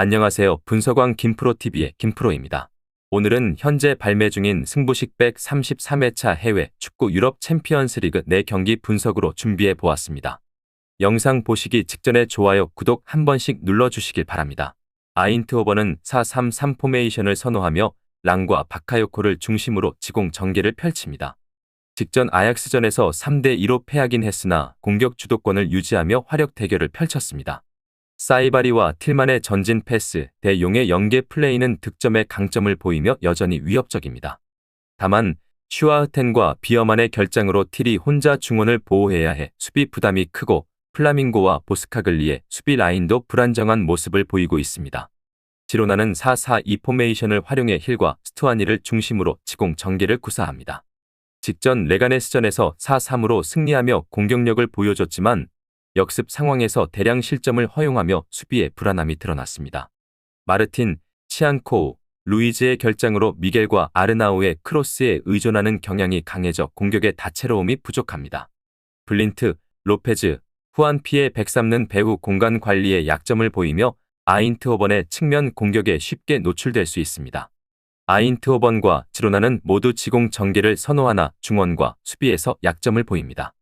안녕하세요. 분석왕 김프로TV의 김프로입니다. 오늘은 현재 발매 중인 승부식 133회차 해외 축구 유럽 챔피언스 리그 4경기 분석으로 준비해 보았습니다. 영상 보시기 직전에 좋아요, 구독 한 번씩 눌러주시길 바랍니다. 아인트호버는 433 포메이션을 선호하며 랑과 바카요코를 중심으로 지공 전개를 펼칩니다. 직전 아약스전에서 3대2로 패하긴 했으나 공격 주도권을 유지하며 화력 대결을 펼쳤습니다. 사이바리와 틸만의 전진 패스, 대용의 연계 플레이는 득점의 강점을 보이며 여전히 위협적입니다. 다만 슈아흐텐과 비어만의 결장으로 틸이 혼자 중원을 보호해야 해 수비 부담이 크고 플라밍고와 보스카글리의 수비 라인도 불안정한 모습을 보이고 있습니다. 지로나는 4-4-2 포메이션을 활용해 힐과 스투아니를 중심으로 지공 전개를 구사합니다. 직전 레가네스전에서 4-3으로 승리하며 공격력을 보여줬지만 역습 상황에서 대량 실점을 허용하며 수비에 불안함이 드러났습니다. 마르틴, 치안코우, 루이즈의 결장으로 미겔과 아르나우의 크로스에 의존하는 경향이 강해져 공격의 다채로움이 부족합니다. 블린트, 로페즈, 후안피의 백삼는 배후 공간 관리에 약점을 보이며 아인트호번의 측면 공격에 쉽게 노출될 수 있습니다. 아인트호번과 지로나는 모두 지공 전개를 선호하나 중원과 수비에서 약점을 보입니다.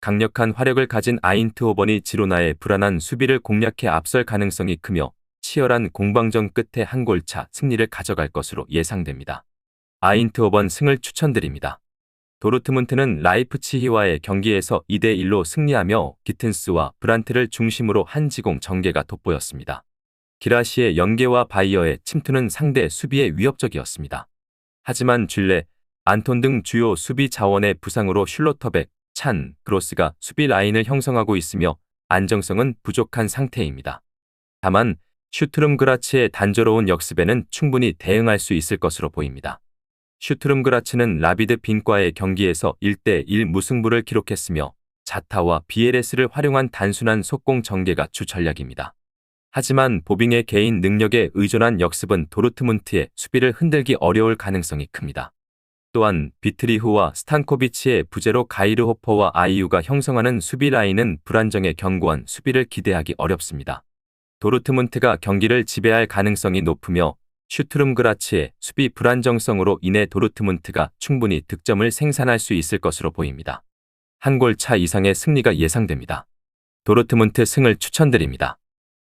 강력한 화력을 가진 아인트호번이 지로나의 불안한 수비를 공략해 앞설 가능성이 크며 치열한 공방전 끝에 한 골차 승리를 가져갈 것으로 예상됩니다. 아인트호번 승을 추천드립니다. 도르트문트는 라이프치히와의 경기에서 2대1로 승리하며 기튼스와 브란트를 중심으로 한 지공 전개가 돋보였습니다. 기라시의 연계와 바이어의 침투는 상대 수비에 위협적이었습니다. 하지만 쥘레, 안톤 등 주요 수비 자원의 부상으로 슐로터백, 찬, 그로스가 수비 라인을 형성하고 있으며 안정성은 부족한 상태입니다. 다만 슈트룸 그라츠의 단조로운 역습에는 충분히 대응할 수 있을 것으로 보입니다. 슈트룸 그라츠는 라비드 빈과의 경기에서 1대1 무승부를 기록했으며 자타와 BLS를 활용한 단순한 속공 전개가 주 전략입니다. 하지만 보빙의 개인 능력에 의존한 역습은 도르트문트의 수비를 흔들기 어려울 가능성이 큽니다. 또한 비트리후와 스탄코비치의 부재로 가이르 호퍼와 아이유가 형성하는 수비 라인은 불안정에 견고한 수비를 기대하기 어렵습니다. 도르트문트가 경기를 지배할 가능성이 높으며 슈트룸 그라치의 수비 불안정성으로 인해 도르트문트가 충분히 득점을 생산할 수 있을 것으로 보입니다. 한 골 차 이상의 승리가 예상됩니다. 도르트문트 승을 추천드립니다.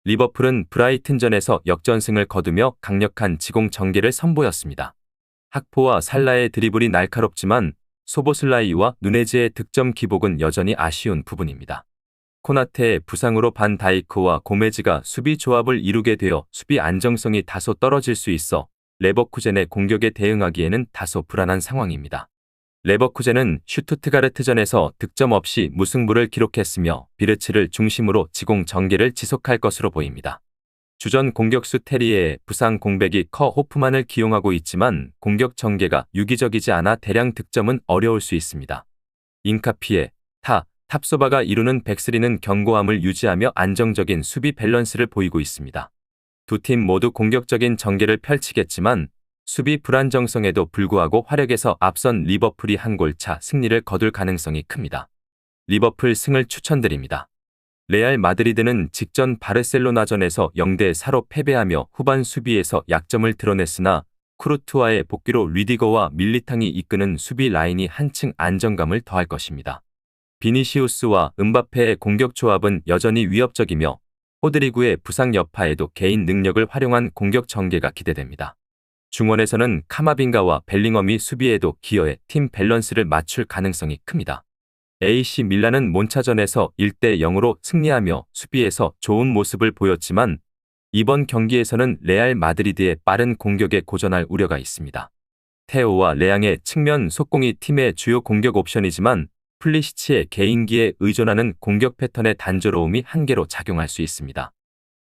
리버풀은 브라이튼전에서 역전승을 거두며 강력한 지공 전개를 선보였습니다. 학포와 살라의 드리블이 날카롭지만 소보슬라이와 누네즈의 득점 기복은 여전히 아쉬운 부분입니다. 코나테의 부상으로 반 다이크와 고메즈가 수비 조합을 이루게 되어 수비 안정성이 다소 떨어질 수 있어 레버쿠젠의 공격에 대응하기에는 다소 불안한 상황입니다. 레버쿠젠은 슈투트가르트전에서 득점 없이 무승부를 기록했으며 비르츠를 중심으로 지공 전개를 지속할 것으로 보입니다. 주전 공격수 테리의 부상 공백이 커 호프만을 기용하고 있지만 공격 전개가 유기적이지 않아 대량 득점은 어려울 수 있습니다. 인카피에 타, 탑소바가 이루는 백스리는 견고함을 유지하며 안정적인 수비 밸런스를 보이고 있습니다. 두 팀 모두 공격적인 전개를 펼치겠지만 수비 불안정성에도 불구하고 화력에서 앞선 리버풀이 한 골 차 승리를 거둘 가능성이 큽니다. 리버풀 승을 추천드립니다. 레알 마드리드는 직전 바르셀로나전에서 0대 4로 패배하며 후반 수비에서 약점을 드러냈으나 쿠르투아의 복귀로 리디거와 밀리탕이 이끄는 수비 라인이 한층 안정감을 더할 것입니다. 비니시우스와 은바페의 공격 조합은 여전히 위협적이며 호드리구의 부상 여파에도 개인 능력을 활용한 공격 전개가 기대됩니다. 중원에서는 카마빈가와 벨링엄이 수비에도 기여해 팀 밸런스를 맞출 가능성이 큽니다. AC 밀라는 몬차전에서 1대 0으로 승리하며 수비에서 좋은 모습을 보였지만 이번 경기에서는 레알 마드리드의 빠른 공격에 고전할 우려가 있습니다. 테오와 레앙의 측면 속공이 팀의 주요 공격 옵션이지만 플리시치의 개인기에 의존하는 공격 패턴의 단조로움이 한계로 작용할 수 있습니다.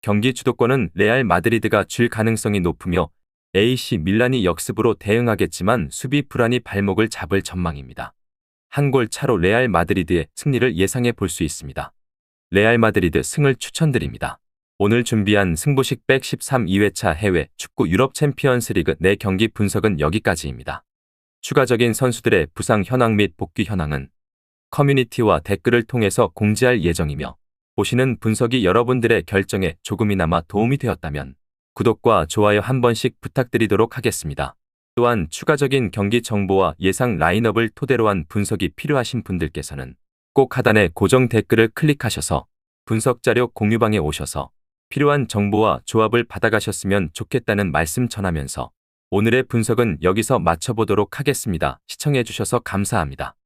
경기 주도권은 레알 마드리드가 줄 가능성이 높으며 AC 밀란이 역습으로 대응하겠지만 수비 불안이 발목을 잡을 전망입니다. 한 골 차로 레알 마드리드의 승리를 예상해 볼 수 있습니다. 레알 마드리드 승을 추천드립니다. 오늘 준비한 승부식 113 2회차 해외 축구 유럽 챔피언스 리그 4경기 분석은 여기까지입니다. 추가적인 선수들의 부상 현황 및 복귀 현황은 커뮤니티와 댓글을 통해서 공지할 예정이며 보시는 분석이 여러분들의 결정에 조금이나마 도움이 되었다면 구독과 좋아요 한 번씩 부탁드리도록 하겠습니다. 또한 추가적인 경기 정보와 예상 라인업을 토대로 한 분석이 필요하신 분들께서는 꼭 하단의 고정 댓글을 클릭하셔서 분석 자료 공유방에 오셔서 필요한 정보와 조합을 받아가셨으면 좋겠다는 말씀 전하면서 오늘의 분석은 여기서 마쳐보도록 하겠습니다. 시청해주셔서 감사합니다.